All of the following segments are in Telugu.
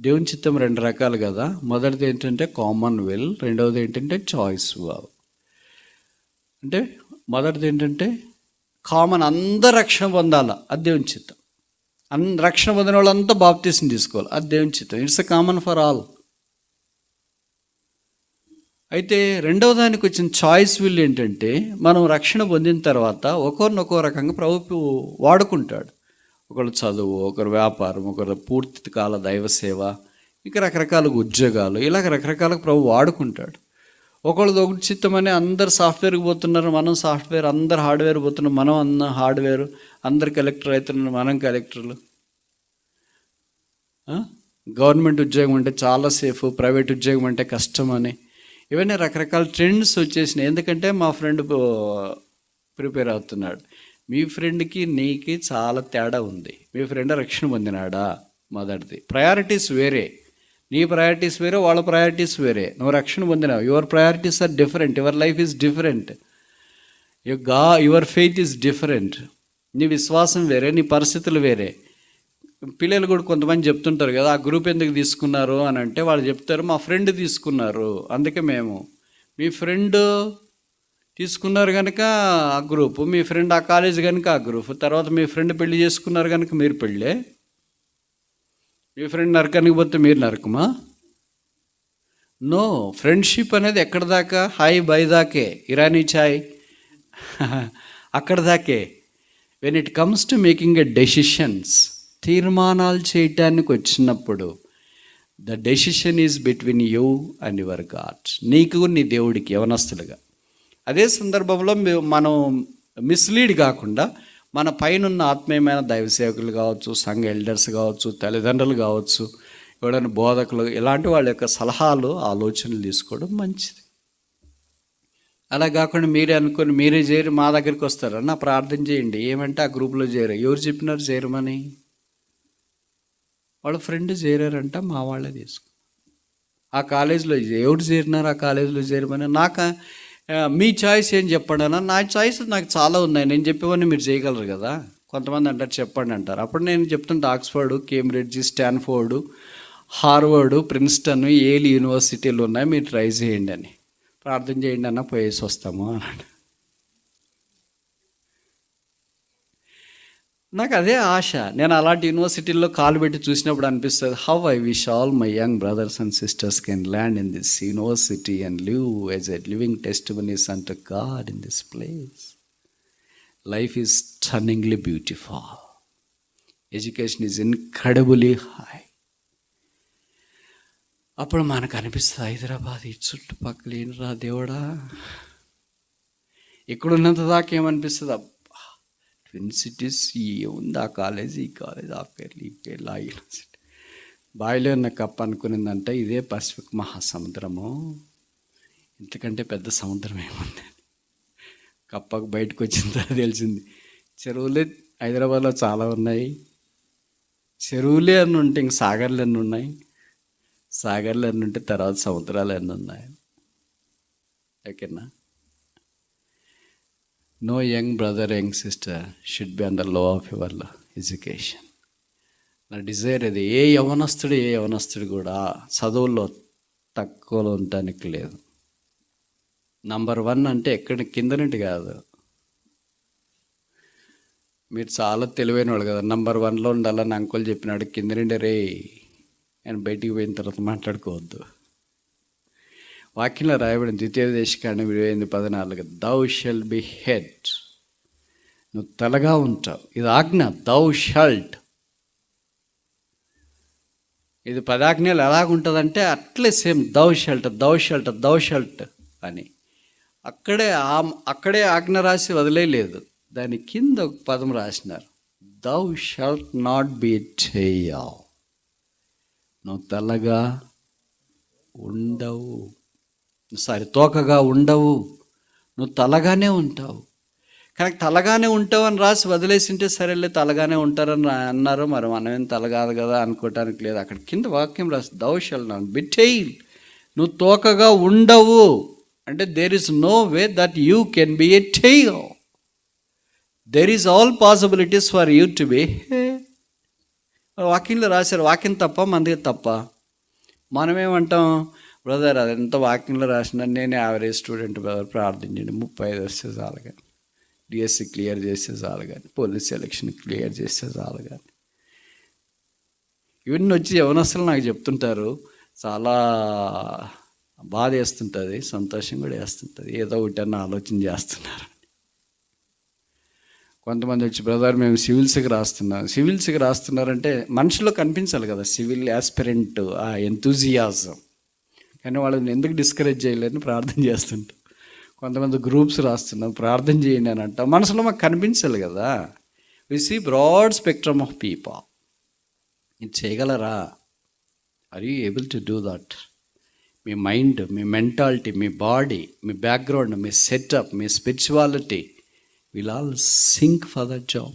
దేవుని చిత్తం రెండు రకాలు కదా. మొదటిది ఏంటంటే కామన్ విల్ రెండవది ఏంటంటే చాయిస్ వావ్ అంటే మొదటిది ఏంటంటే కామన్ అందరు రక్షణ పొందాలా. అది దేవుని చిత్తం. అన్ రక్షణ పొందిన వాళ్ళంతా బాప్తీసం తీసుకోవాలి. అది దేవుని చిత్తం. It's a common for all అయితే రెండవ దానికి వచ్చిన చాయిస్ విల్ ఏంటంటే మనం రక్షణ పొందిన తర్వాత ఒకరినొకో రకంగా ప్రభు వాడుకుంటాడు. ఒకరు చదువు ఒకరు వ్యాపారం ఒకరు పూర్తి కాల దైవ సేవ ఇంకా రకరకాల ఉద్యోగాలు ఇలాగ రకరకాల ప్రభు వాడుకుంటాడు. ఒకళ్ళది ఒకటి చిత్తమని అందరు సాఫ్ట్వేర్కి పోతున్నారు మనం సాఫ్ట్వేర్ అందరు హార్డ్వేర్ పోతున్నాం మనం అన్న హార్డ్వేర్ అందరు కలెక్టర్ అవుతున్నారు మనం కలెక్టర్లు. గవర్నమెంట్ ఉద్యోగం అంటే చాలా సేఫ్ ప్రైవేట్ ఉద్యోగం అంటే కష్టం అని. ఇవన్నీ రకరకాల ట్రెండ్స్ వచ్చేసినాయి. ఎందుకంటే మా ఫ్రెండ్ ప్రిపేర్ అవుతున్నాడు. మీ ఫ్రెండ్కి నీకి చాలా తేడా ఉంది. మీ ఫ్రెండ్ రక్షణ పొందినాడా? మొదటిది. ప్రయారిటీస్ వేరే. నీ ప్రయారిటీస్ వేరే వాళ్ళ ప్రయారిటీస్ వేరే. నువ్వు రక్షణ పొందినావు. Your priorities are different. Your life is different. You go your faith is different. నీ విశ్వాసం వేరే నీ పరిస్థితులు వేరే. పిల్లలు కూడా కొంతమంది చెప్తుంటారు కదా ఆ గ్రూప్ ఎందుకు తీసుకున్నారు? అని అంటే వాళ్ళు చెప్తారు మా ఫ్రెండ్ తీసుకున్నారు. అందుకే మేము. మీ ఫ్రెండ్ తీసుకున్నారు కనుక ఆ గ్రూప్ మీ ఫ్రెండ్ ఆ కాలేజ్ కనుక ఆ గ్రూప్ తర్వాత మీ ఫ్రెండ్ పెళ్ళి చేసుకున్నారు కనుక మీరు పెళ్ళే. మీ ఫ్రెండ్ నరకానికి పోతే మీరు నరకమా? నో ఫ్రెండ్షిప్ అనేది ఎక్కడ దాకా? హాయ్ బై దాకే. ఇరానీ చాయ్. అక్కడ దాకే. When it comes to making a decisions తీర్మానాలు చేయటానికి వచ్చినప్పుడు the decision is between you and your God నీకు నీ దేవుడికి యవనస్తులుగా. అదే సందర్భంలో మనం మిస్లీడ్ కాకుండా మన పైనున్న ఆత్మీయమైన దైవ సేవకులు కావచ్చు సంఘ ఎల్డర్స్ కావచ్చు తల్లిదండ్రులు కావచ్చు ఎవడైనా బోధకులు ఇలాంటి వాళ్ళ యొక్క సలహాలు ఆలోచనలు తీసుకోవడం మంచిది. అలా కాకుండా మీరే అనుకొని మీరే చేరి మా దగ్గరికి వస్తారు ప్రార్థన చేయండి. ఏమంటే ఆ గ్రూప్లో చేరు ఎవరు చెప్పినారు చేరమని? వాళ్ళ ఫ్రెండ్ చేరారంట మా వాళ్ళే తీసుకు ఆ కాలేజీలో ఎవరు చేరినారు ఆ కాలేజీలో చేరమని? నాకు మీ చాయిస్ ఏం చెప్పండి అన్న? నా చాయిస్ నాకు చాలా ఉన్నాయి. నేను చెప్పేవన్నీ మీరు చేయగలరు కదా. కొంతమంది అంటారు చెప్పండి అంటారు. అప్పుడు నేను చెప్తుంటే Oxford Cambridge Stanford Harvard Princeton Yale యూనివర్సిటీలు ఉన్నాయి. మీరు ట్రై చేయండి అని. ప్రార్థన చేయండి అన్న పోయేసి వస్తాము అన్నాడు. నాకు అదే ఆశ. నేను అలాంటి యూనివర్సిటీల్లో కాలు పెట్టి చూసినప్పుడు అనిపిస్తుంది how I wish all my young brothers and sisters can land in this university and live as a living testimonies unto God in this place life is stunningly beautiful education is incredibly high అప్పుడు మనకు అనిపిస్తుంది హైదరాబాద్ ఈ చుట్టుపక్కల ఏంట్రా దేవుడా. ఇక్కడున్నంత దాకా ఏమనిపిస్తుంది ట్విన్ సిటీస్ ఏముంది ఆ కాలేజ్ ఈ కాలేజ్ ఆ పేర్లు ఈ పేర్లు ఆ యూనివర్సిటీ బావిలో ఉన్న కప్ప అనుకునిందంటే ఇదే పసిఫిక్ మహాసముద్రము ఇంతకంటే పెద్ద సముద్రం ఏముంది కప్పకు బయటకు వచ్చిన తర్వాత తెలిసింది చెరువులే హైదరాబాద్లో చాలా ఉన్నాయి చెరువులే అని ఉంటే ఇంక సాగర్లు ఎన్ని ఉన్నాయి సాగర్లు ఎన్ని ఉంటే తర్వాత సముద్రాలు ఎన్ని ఉన్నాయి ఓకేనా no young brother young sister should be అండర్లో of your education నా డిజైర్ అది ఏ యవనస్తుడు ఏ యవనస్తుడు కూడా చదువుల్లో తక్కువలో ఉండటానికి లేదు. నంబర్ వన్ అంటే ఎక్కడ కింద నుండి కాదు. మీరు చాలా తెలివైన వాళ్ళు కదా నంబర్ వన్లో ఉండాలని అంకుల్ చెప్పినాడు కింద నుండి రే అని బయటికి పోయిన తర్వాత మాట్లాడుకోవద్దు. వాక్యంలో రాయబడిన ద్వితీయ దేశకాండం ఇరవై ఎనిమిది పద్నాలుగు దౌ షెల్ బి హెడ్ నువ్వు తలగా ఉంటావు. ఇది ఆజ్ఞ దౌ షల్ట్ ఇది పదాజ్ఞలు ఎలాగుంటుందంటే అట్లే same thou shalt thou shalt thou shalt అని. అక్కడే ఆ అక్కడే ఆజ్ఞ రాసి వదిలేయలేదు. దాని కింద ఒక పదం రాసినారు. దౌ షల్ట్ నాట్ బి చేయవ్ నువ్వు తెల్లగా ఉండవు. సారీ తోకగా ఉండవు నువ్వు తలగానే ఉంటావు. కానీ తలగానే ఉంటావు అని రాసి వదిలేసింటే సరేలే తలగానే ఉంటారని అన్నారు మరి మనమేం తలగాదు కదా అనుకోవటానికి లేదు. అక్కడ కింద వాక్యం రాసి దౌషల్ నాన్ బిట్టెయిల్ నువ్వు తోకగా ఉండవు. అంటే there is no way that you can be a tail there is all possibilities for you to be వాకింగ్లో రాశారు వాక్యం తప్ప మనది తప్ప. మనమేమంటాం? బ్రదర్ అదంతా వాక్యంలో రాసిన నేను యావరేజ్ స్టూడెంట్ బ్రదర్ ప్రార్థించండి ముప్పై ఐదు వస్తే చాలు కానీ డిఎస్సి క్లియర్ చేస్తే చాలు కానీ పోలీస్ సెలక్షన్ క్లియర్ చేస్తే చాలు కానీ. ఇవన్నీ వచ్చి యవనస్తులు నాకు చెప్తుంటారు. చాలా బాధ వేస్తుంటుంది సంతోషం కూడా వేస్తుంటుంది. ఏదో ఒకటి అన్న ఆలోచన చేస్తున్నారు. కొంతమంది వచ్చి బ్రదర్ మేము సివిల్స్కి రాస్తున్నాం. సివిల్స్కి రాస్తున్నారంటే మనుషుల్లో కనిపించాలి కదా సివిల్ యాస్పిరెంట్ ఆ ఎంతూజియాజం. కానీ వాళ్ళని ఎందుకు డిస్కరేజ్ చేయలేదని ప్రార్థన చేస్తుంటాం. కొంతమంది గ్రూప్స్ రాస్తున్నాం ప్రార్థన చేయండి అని అంటాం. మనసులో మాకు కనిపించాలి కదా. We see broad spectrum of people ఇది చేయగలరా? Are you able to do that me mind మీ మెంటాలిటీ మీ బాడీ మీ బ్యాక్గ్రౌండ్ మీ setup me spirituality will all sync for that job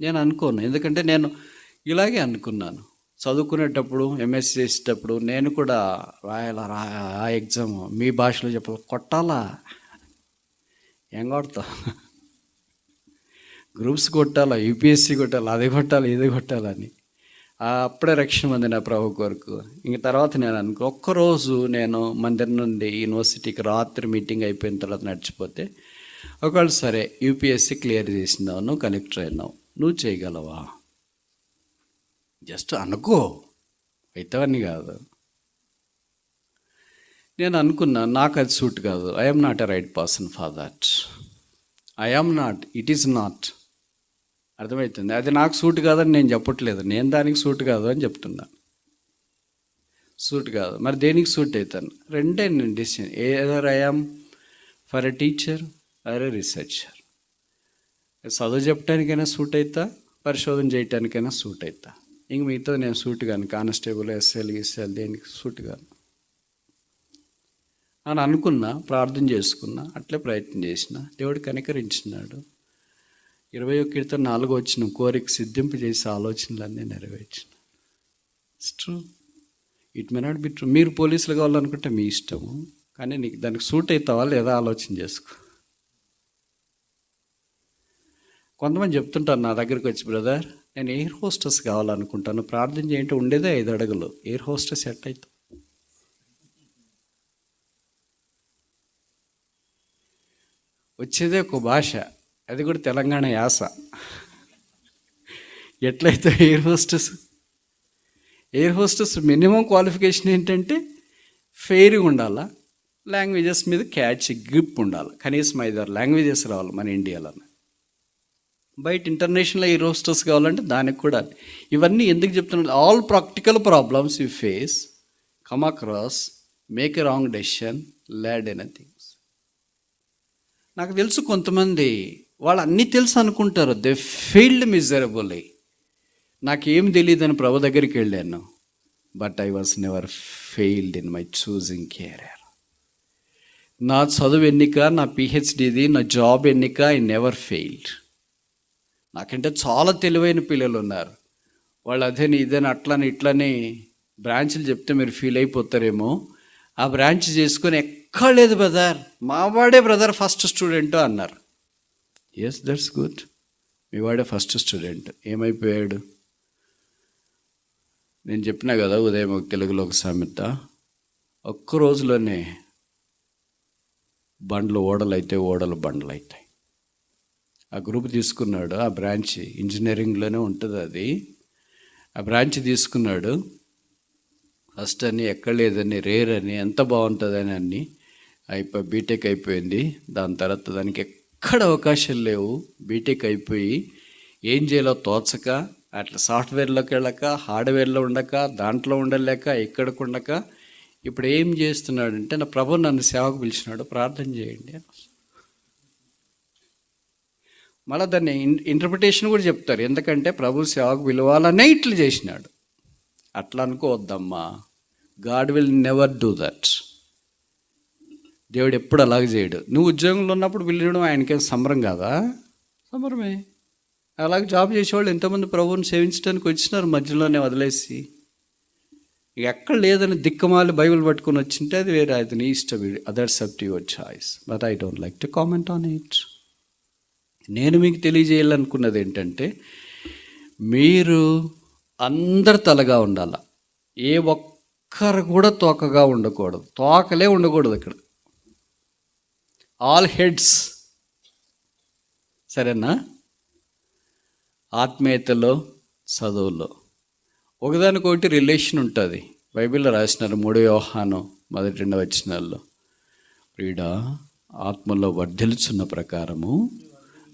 నేను అనుకోను. ఎందుకంటే నేను ఇలాగే అనుకున్నాను. చదువుకునేటప్పుడు ఎంఎస్సీ చేసేటప్పుడు నేను కూడా రాయాలా రా ఆ ఎగ్జామ్ మీ భాషలో చెప్పాలి? కొట్టాలా? ఏం కొడతా గ్రూప్స్ కొట్టాలా? యూపీఎస్సీ కొట్టాలి? అది కొట్టాలి? ఇది కొట్టాలని అప్పుడే రక్షణ ఉంది నా ప్రభు కొరకు. ఇంక తర్వాత నేను అనుకో ఒక్కరోజు నేను మందిరం నుండి యూనివర్సిటీకి రాత్రి మీటింగ్ అయిపోయిన తర్వాత నడిచిపోతే ఒకవేళ సరే యూపీఎస్సీ క్లియర్ చేసినావు నువ్వు కలెక్టర్ అయినావు నువ్వు చేయగలవా? జస్ట్ అనుకో. అయితవన్నీ కాదు. నేను అనుకున్నా నాకు అది సూట్ కాదు. I'm not a right person for that I'm not it is not అర్థమవుతుంది అది నాకు సూట్ కాదని నేను చెప్పట్లేదు. నేను దానికి సూట్ కాదు అని చెప్తున్నా. సూట్ కాదు. మరి దేనికి సూట్ అవుతాను? రెండే నేను decision either I'm for a teacher or a researcher చదువు చెప్పడానికైనా సూట్ అవుతా? పరిశోధన చేయటానికైనా సూట్ అవుతా? ఇంక మిగతా నేను సూట్ కాను. కానిస్టేబుల్ ఎస్ఎల్ ఈఎస్ఎల్ దేనికి సూట్ కాను. అని అనుకున్నా ప్రార్థన చేసుకున్నా అట్లే ప్రయత్నం చేసిన. దేవుడు కనికరించినాడు. ఇరవై ఒక్క కీర్తన నాలుగు వచ్చిన కోరిక సిద్ధింపు చేసే ఆలోచనలన్నీ నెరవేర్చిన. True it may not be true మీరు పోలీసులు కావాలనుకుంటే మీ ఇష్టము. కానీ నీకు దానికి సూట్ అవుతావా లేదా ఆలోచన చేసుకో. కొంతమంది చెప్తుంటారు నా దగ్గరికి వచ్చి బ్రదర్ నేను ఎయిర్ హోస్టెస్ కావాలనుకుంటాను. ప్రార్థన చేయంటే ఉండేదే ఐదు అడుగులు. ఎయిర్ హోస్టెస్ ఎట్ అవుతాం వచ్చేదే ఒక భాష. అది కూడా తెలంగాణ యాస. ఎట్లయితే air hostess? Air hostess minimum qualification ఏంటంటే ఫెయిర్గా ఉండాలా? లాంగ్వేజెస్ మీద క్యాచ్ గ్రిప్ ఉండాలి? కనీసం ఐదారు లాంగ్వేజెస్ రావాలి మన ఇండియాలో బయట ఇంటర్నేషనల్ ఈ రోస్టర్స్ కావాలంటే దానికి కూడా. ఇవన్నీ ఎందుకు చెప్తున్నారు all practical problems you face come across make a wrong decision lead anythings నాకు తెలుసు కొంతమంది వాళ్ళు అన్నీ తెలుసు అనుకుంటారు. దే ఫీల్డ్ మిజరబుల్లీ నాకేం తెలియదని ప్రభు దగ్గరికి వెళ్ళాను. But I was never failed in my choosing career నా చదువు ఎన్నిక నా పిహెచ్డిది నా జాబ్ ఎన్నిక ఐ నెవర్ ఫెయిల్డ్ నాకంటే చాలా తెలివైన పిల్లలు ఉన్నారు. వాళ్ళు అదేని ఇదని అట్లని ఇట్లని బ్రాంచ్లు చెప్తే మీరు ఫీల్ అయిపోతారేమో. ఆ బ్రాంచ్ చేసుకొని ఎక్కడ లేదు బ్రదర్. మా వాడే బ్రదర్ ఫస్ట్ స్టూడెంట్ అన్నారు. ఎస్ దట్స్ గుడ్ మీ వాడే ఫస్ట్ స్టూడెంట్. ఏమైపోయాడు? నేను చెప్పినా కదా ఉదయం ఒక తెలుగులో ఒక సామెత. ఒక్క రోజులోనే బండ్లు ఓడలు అయితే ఓడలు బండ్లు అవుతాయి ఆ గ్రూప్ తీసుకున్నాడు ఆ బ్రాంచ్ ఇంజనీరింగ్లోనే ఉంటుంది అది. ఆ బ్రాంచ్ తీసుకున్నాడు. ఫస్ట్ అని ఎక్కడ లేదని రేర్ అని ఎంత బాగుంటుందని అన్ని అయిపోయి బీటెక్ అయిపోయింది. దాని తర్వాత దానికి ఎక్కడ అవకాశాలు లేవు. బీటెక్ అయిపోయి ఏం చేయాలో తోచక అట్లా సాఫ్ట్వేర్లోకి వెళ్ళక హార్డ్వేర్లో ఉండక దాంట్లో ఉండలేక ఎక్కడికి ఉండక ఇప్పుడు ఏం చేస్తున్నాడంటే నా ప్రభు నన్ను సేవకు పిలిచినాడు ప్రార్థన చేయండి మళ్ళీ దాన్ని ఇంటర్ప్రిటేషన్ కూడా చెప్తారు. ఎందుకంటే ప్రభు సేవకు పిలవాలనే ఇట్లా చేసినాడు. అట్లా అనుకోవద్దమ్మా. God will never do that దేవుడు ఎప్పుడు అలాగ చేయడు. నువ్వు ఉద్యోగంలో ఉన్నప్పుడు పిలవడం ఆయనకేం సంబరం కాదా? సంబరమే. అలాగే జాబ్ చేసేవాళ్ళు ఎంతోమంది ప్రభువుని సేవించడానికి వచ్చినారు మధ్యలోనే వదిలేసి. ఎక్కడ లేదని దిక్కమాలి బైబిల్ పట్టుకొని వచ్చింటే అది వేరే అది నీ ఇష్టం. Others up to your choice but I don't like to comment on it నేను మీకు తెలియజేయాలనుకున్నది ఏంటంటే మీరు అందరి తలగా ఉండాల. ఏ ఒక్కరు కూడా తోకగా ఉండకూడదు. తోకలే ఉండకూడదు ఇక్కడ. ఆల్ హెడ్స్ సరేనా? ఆత్మీయతలో చదువులో. ఒకదానికొకటి రిలేషన్ ఉంటుంది. బైబిల్లో రాసినారు మూడో వ్యవహానం మొదటి రెండవ వచనాల్లో. ప్రియుడా ఆత్మలో వర్ధిల్చున్న ప్రకారము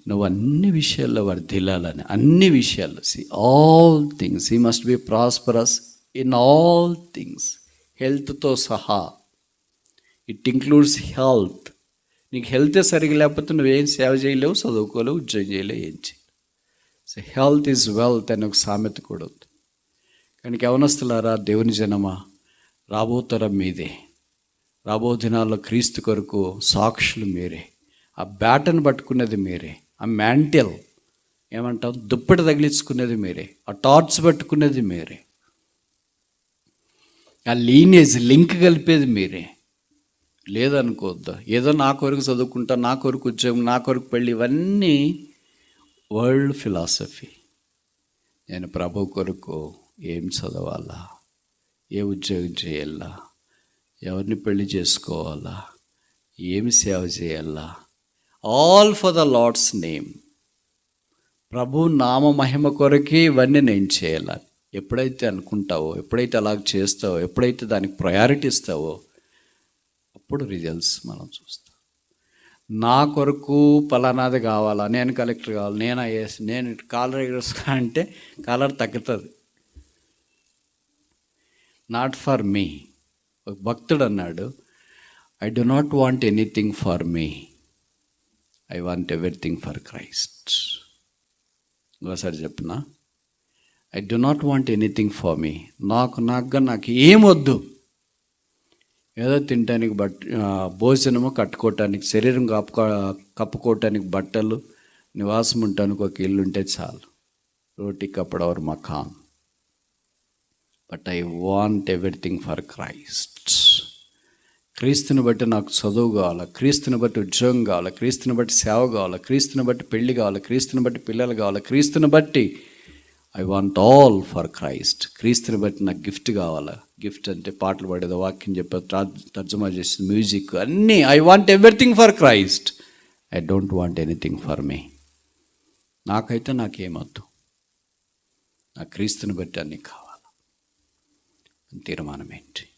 నువ్వు అన్ని విషయాల్లో వర్ధిల్లాలని అన్ని విషయాల్లో. See all things I must be prosperous in all things హెల్త్తో సహా. ఇట్ ఇంక్లూడ్స్ హెల్త్ నీకు హెల్తే సరిగా లేకపోతే నువ్వేం సేవ చేయలేవు చదువుకోలేవు ఉద్యోగం చేయలేవు ఏం చేయలేవు. సో హెల్త్ ఈజ్ వెల్త్ అని ఒక సామెత కూడా ఉంది. కానీ యవనస్తులారా దేవుని జనమా రాబోతరం మీదే. రాబో దినాల్లో క్రీస్తు కొరకు సాక్షులు మీరే. ఆ బ్యాటను పట్టుకున్నది మీరే. ఆ మ్యాంటిల్ ఏమంటాం దుప్పటి తగిలించుకునేది మీరే. ఆ టార్చ్ పట్టుకునేది మీరే. ఆ లీనేజ్ లింక్ కలిపేది మీరే. లేదనుకోవద్దు. ఏదో నా కొరకు చదువుకుంటా నా కొరకు ఉద్యోగం నా కొరకు పెళ్ళి ఇవన్నీ వరల్డ్ ఫిలాసఫీ. నేను ప్రభు కొరకు ఏం చదవాలా? ఏ ఉద్యోగం చేయాలా? ఎవరిని పెళ్ళి చేసుకోవాలా? ఏమి సేవ చేయాలా? All for the Lord's name ప్రభు నామ మహిమ కొరకే ఇవన్నీ నేను చేయాలి. ఎప్పుడైతే అనుకుంటావో ఎప్పుడైతే అలా చేస్తావో ఎప్పుడైతే దానికి ప్రయారిటీ ఇస్తావో అప్పుడు రిజల్ట్స్ మనం చూస్తాం. నా కొరకు పలానాది కావాలా? నేను కలెక్టర్ కావాలి నేను ఐఏఎస్ నేను కాలర్ ఎగరేస్తా అంటే కాలర్ తగ్గుతుంది. నాట్ ఫర్ మీ ఒక భక్తుడు అన్నాడు I do not want anything for me I want everything for Christ ఇంకోసారి చెప్పిన I do not want anything for me నాకు నాకుగా నాకు ఏమొద్దు ఏదో తినటానికి బట్ భోజనము కట్టుకోవటానికి శరీరం కప్పుకో కప్పుకోవటానికి బట్టలు నివాసం ఉండటానికి ఒక ఇల్లు ఉంటే చాలు. రోటీ కప్పడవర్ మకాన్ but I want everything for Christ క్రీస్తుని బట్టి నాకు చదువు కావాలా? క్రీస్తుని బట్టి ఉద్యోగం కావాలా? క్రీస్తుని బట్టి సేవ కావాలా? క్రీస్తుని బట్టి పెళ్ళి కావాలా? క్రీస్తుని బట్టి పిల్లలు కావాలా? క్రీస్తుని బట్టి I want all for Christ క్రీస్తుని బట్టి నాకు గిఫ్ట్ కావాలా? గిఫ్ట్ అంటే పాటలు పాడేదో వాక్యం చెప్పే తర్జుమా చేసింది మ్యూజిక్ అన్నీ. I want everything for Christ I don't want anything for me నాకైతే నాకేమొద్దు. నా క్రీస్తుని బట్టి అన్నీ కావాలి. తీర్మానం ఏంటి?